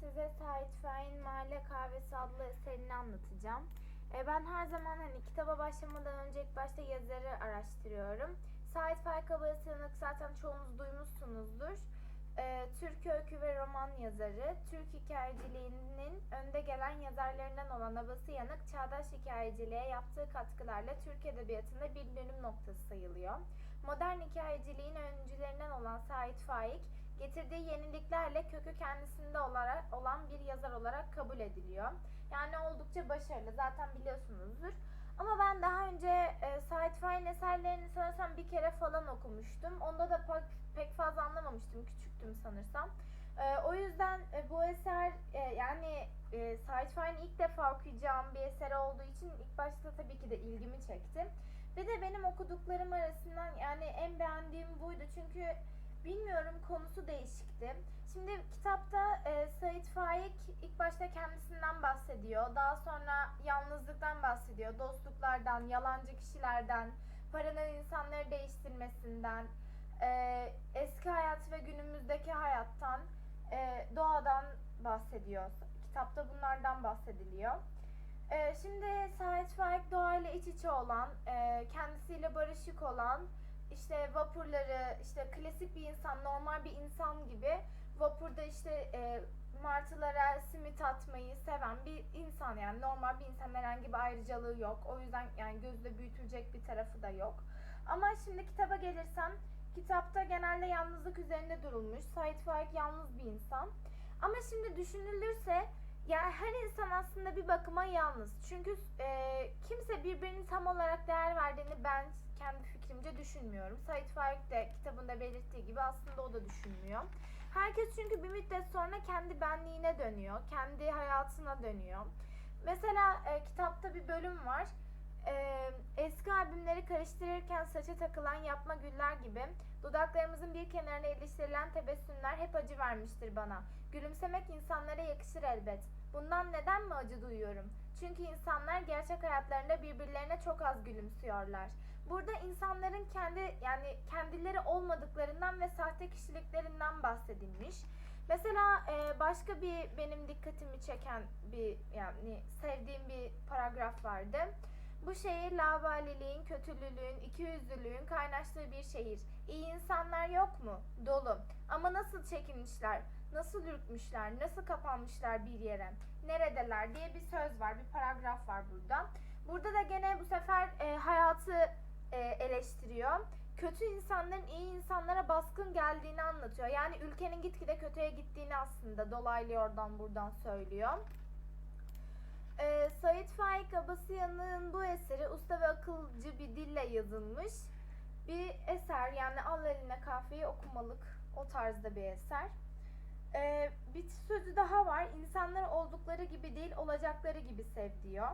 size Sait Faik'in Mahalle Kahvesi adlı eserini anlatacağım. E, ben her zaman hani kitaba başlamadan önce ilk başta yazarı araştırıyorum. Sait Faik Abayasanık zaten çoğunuz duymuşsunuzdur. E, Türk öykü ve roman yazarı, Türk hikayeciliğinin önde gelen yazarlarından olan Abası Yanık, çağdaş hikayeciliğe yaptığı katkılarla Türk Edebiyatı'nda bir dönüm noktası sayılıyor. Modern hikayeciliğin öncülerinden olan Sait Faik, getirdiği yeniliklerle kökü kendisinde olarak olan bir yazar olarak kabul ediliyor. Yani oldukça başarılı zaten biliyorsunuzdur. Ama ben daha önce e, Faik'in eserlerini sanırsam bir kere falan okumuştum. Onda da pek, pek fazla anlamamıştım. Küçüktüm sanırsam. E, o yüzden e, bu eser e, yani e, Faik'in ilk defa okuyacağım bir eser olduğu için ilk başta tabii ki de ilgimi çekti. Ve de benim okuduklarım arasından yani en beğendiğim buydu. Çünkü bilmiyorum konusu değişikti. Şimdi kitapta e, Sait Faik ilk başta kendisinden bahsediyor. Daha sonra yalnızlıktan bahsediyor. Dostluklardan, yalancı kişilerden, paranın insanları değiştirmesinden, e, eski hayat ve günümüzdeki hayattan, e, doğadan bahsediyor. Kitapta bunlardan bahsediliyor. Ee, şimdi Sait Faik doğayla iç içe olan, e, kendisiyle barışık olan, işte vapurları, işte klasik bir insan, normal bir insan gibi vapurda işte e, martılara simit atmayı seven bir insan yani normal bir insan herhangi bir ayrıcalığı yok. O yüzden yani gözde büyütülecek bir tarafı da yok. Ama şimdi kitaba gelirsem kitapta genelde yalnızlık üzerinde durulmuş. Sait Faik yalnız bir insan. Ama şimdi düşünülürse yani her insan aslında bir bakıma yalnız. Çünkü e, kimse birbirini tam olarak değer verdiğini ben kendi fikrimce düşünmüyorum. Sait Faik de kitabında belirttiği gibi aslında o da düşünmüyor. Herkes çünkü bir müddet sonra kendi benliğine dönüyor. Kendi hayatına dönüyor. Mesela e, kitapta bir bölüm var. E, eski albümleri karıştırırken saça takılan yapma güller gibi dudaklarımızın bir kenarına iliştirilen tebessümler hep acı vermiştir bana. Gülümsemek insanlara yakışır elbet. Bundan neden mi acı duyuyorum? Çünkü insanlar gerçek hayatlarında birbirlerine çok az gülümsüyorlar. Burada insanların kendi yani kendileri olmadıklarından ve sahte kişiliklerinden bahsedilmiş. Mesela e, başka bir benim dikkatimi çeken bir yani sevdiğim bir paragraf vardı. Bu şehir lavaliliğin, kötülülüğün, ikiyüzlülüğün kaynaştığı bir şehir. İyi insanlar yok mu? Dolu. Ama nasıl çekinmişler, nasıl ürkmüşler, nasıl kapanmışlar bir yere, neredeler diye bir söz var, bir paragraf var burada. Burada da gene bu sefer e, hayatı e, eleştiriyor. Kötü insanların iyi insanlara baskın geldiğini anlatıyor. Yani ülkenin gitgide kötüye gittiğini aslında dolaylı oradan buradan söylüyor. Ee, Sait Faik Abasıyan'ın bu eseri usta ve akılcı bir dille yazılmış bir eser. Yani al eline kahveyi okumalık o tarzda bir eser. Ee, bir sözü daha var. İnsanlar oldukları gibi değil olacakları gibi sev diyor.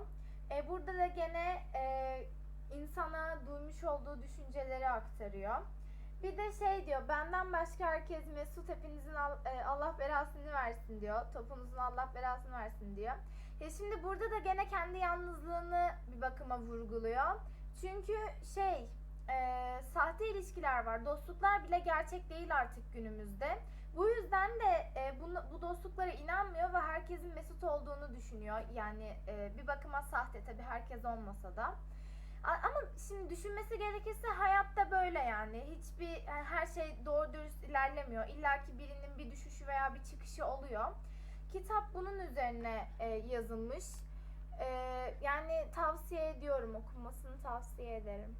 Ee, burada da gene e, insana duymuş olduğu düşünceleri aktarıyor. Bir de şey diyor, benden başka herkes mesut, hepinizin e, Allah belasını versin diyor. Topunuzun Allah belasını versin diyor. Ya şimdi burada da gene kendi yalnızlığını bir bakıma vurguluyor. Çünkü şey, e, sahte ilişkiler var. Dostluklar bile gerçek değil artık günümüzde. Bu yüzden de e, bunu, bu dostluklara inanmıyor ve herkesin mesut olduğunu düşünüyor. Yani e, bir bakıma sahte tabii herkes olmasa da. Ama şimdi düşünmesi gerekirse hayatta böyle yani. Hiçbir yani her şey doğru dürüst ilerlemiyor. İlla ki birinin bir düşüşü veya bir çıkışı oluyor. Kitap bunun üzerine e, yazılmış. E, yani tavsiye ediyorum okunmasını tavsiye ederim.